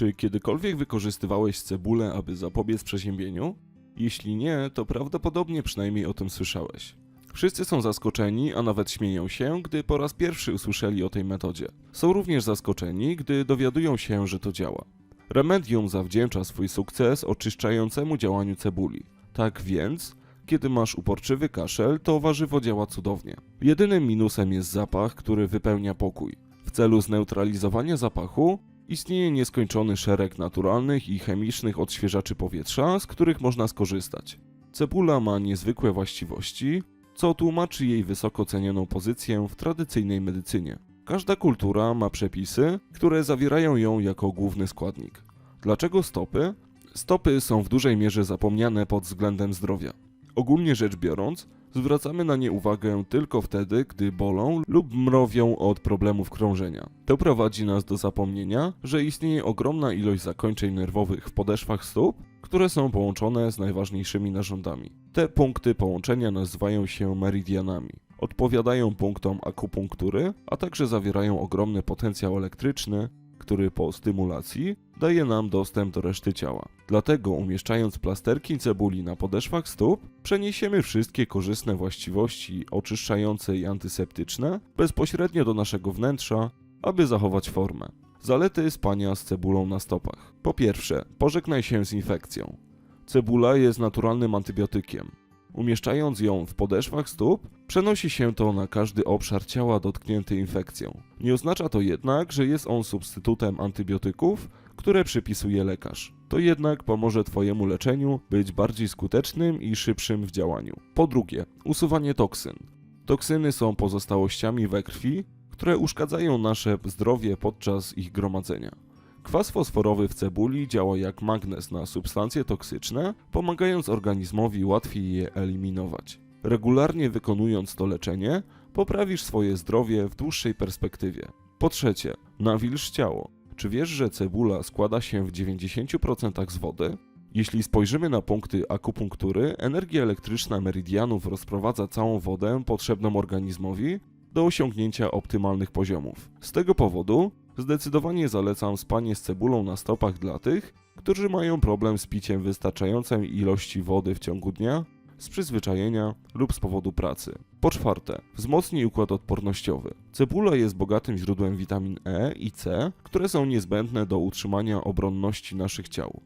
Czy kiedykolwiek wykorzystywałeś cebulę, aby zapobiec przeziębieniu? Jeśli nie, to prawdopodobnie przynajmniej o tym słyszałeś. Wszyscy są zaskoczeni, a nawet śmieją się, gdy po raz pierwszy usłyszeli o tej metodzie. Są również zaskoczeni, gdy dowiadują się, że to działa. Remedium zawdzięcza swój sukces oczyszczającemu działaniu cebuli. Tak więc, kiedy masz uporczywy kaszel, to warzywo działa cudownie. Jedynym minusem jest zapach, który wypełnia pokój. W celu zneutralizowania zapachu istnieje nieskończony szereg naturalnych i chemicznych odświeżaczy powietrza, z których można skorzystać. Cebula ma niezwykłe właściwości, co tłumaczy jej wysoko cenioną pozycję w tradycyjnej medycynie. Każda kultura ma przepisy, które zawierają ją jako główny składnik. Dlaczego stopy? Stopy są w dużej mierze zapomniane pod względem zdrowia. Ogólnie rzecz biorąc, zwracamy na nie uwagę tylko wtedy, gdy bolą lub mrowią od problemów krążenia. To prowadzi nas do zapomnienia, że istnieje ogromna ilość zakończeń nerwowych w podeszwach stóp, które są połączone z najważniejszymi narządami. Te punkty połączenia nazywają się meridianami. Odpowiadają punktom akupunktury, a także zawierają ogromny potencjał elektryczny, który po stymulacji daje nam dostęp do reszty ciała. Dlatego umieszczając plasterki cebuli na podeszwach stóp, przeniesiemy wszystkie korzystne właściwości oczyszczające i antyseptyczne bezpośrednio do naszego wnętrza, aby zachować formę. Zalety spania z cebulą na stopach. Po pierwsze, pożegnaj się z infekcją. Cebula jest naturalnym antybiotykiem. Umieszczając ją w podeszwach stóp, przenosi się to na każdy obszar ciała dotknięty infekcją. Nie oznacza to jednak, że jest on substytutem antybiotyków, które przypisuje lekarz. To jednak pomoże Twojemu leczeniu być bardziej skutecznym i szybszym w działaniu. Po drugie, usuwanie toksyn. Toksyny są pozostałościami we krwi, które uszkadzają nasze zdrowie podczas ich gromadzenia. Kwas fosforowy w cebuli działa jak magnes na substancje toksyczne, pomagając organizmowi łatwiej je eliminować. Regularnie wykonując to leczenie, poprawisz swoje zdrowie w dłuższej perspektywie. Po trzecie, nawilż ciało. Czy wiesz, że cebula składa się w 90% z wody? Jeśli spojrzymy na punkty akupunktury, energia elektryczna meridianów rozprowadza całą wodę potrzebną organizmowi do osiągnięcia optymalnych poziomów. Z tego powodu zdecydowanie zalecam spanie z cebulą na stopach dla tych, którzy mają problem z piciem wystarczającej ilości wody w ciągu dnia, z przyzwyczajenia lub z powodu pracy. Po czwarte, wzmocnij układ odpornościowy. Cebula jest bogatym źródłem witamin E i C, które są niezbędne do utrzymania obronności naszych ciał.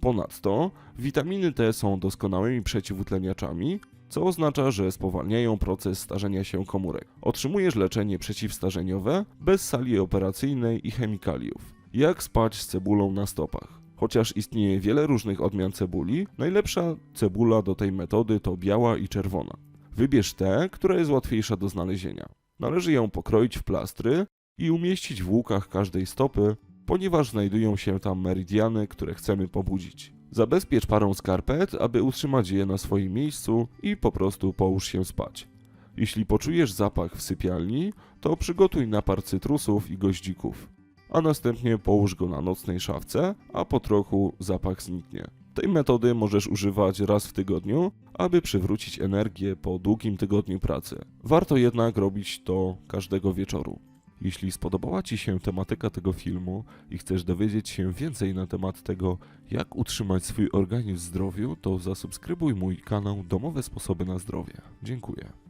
Ponadto, witaminy T są doskonałymi przeciwutleniaczami, co oznacza, że spowalniają proces starzenia się komórek. Otrzymujesz leczenie przeciwstarzeniowe bez sali operacyjnej i chemikaliów. Jak spać z cebulą na stopach? Chociaż istnieje wiele różnych odmian cebuli, najlepsza cebula do tej metody to biała i czerwona. Wybierz tę, która jest łatwiejsza do znalezienia. Należy ją pokroić w plastry i umieścić w łukach każdej stopy, ponieważ znajdują się tam meridiany, które chcemy pobudzić. Zabezpiecz parą skarpet, aby utrzymać je na swoim miejscu i po prostu połóż się spać. Jeśli poczujesz zapach w sypialni, to przygotuj napar cytrusów i goździków, a następnie połóż go na nocnej szafce, a po trochu zapach zniknie. Tej metody możesz używać raz w tygodniu, aby przywrócić energię po długim tygodniu pracy. Warto jednak robić to każdego wieczoru. Jeśli spodobała Ci się tematyka tego filmu i chcesz dowiedzieć się więcej na temat tego, jak utrzymać swój organizm w zdrowiu, to zasubskrybuj mój kanał Domowe Sposoby na Zdrowie. Dziękuję.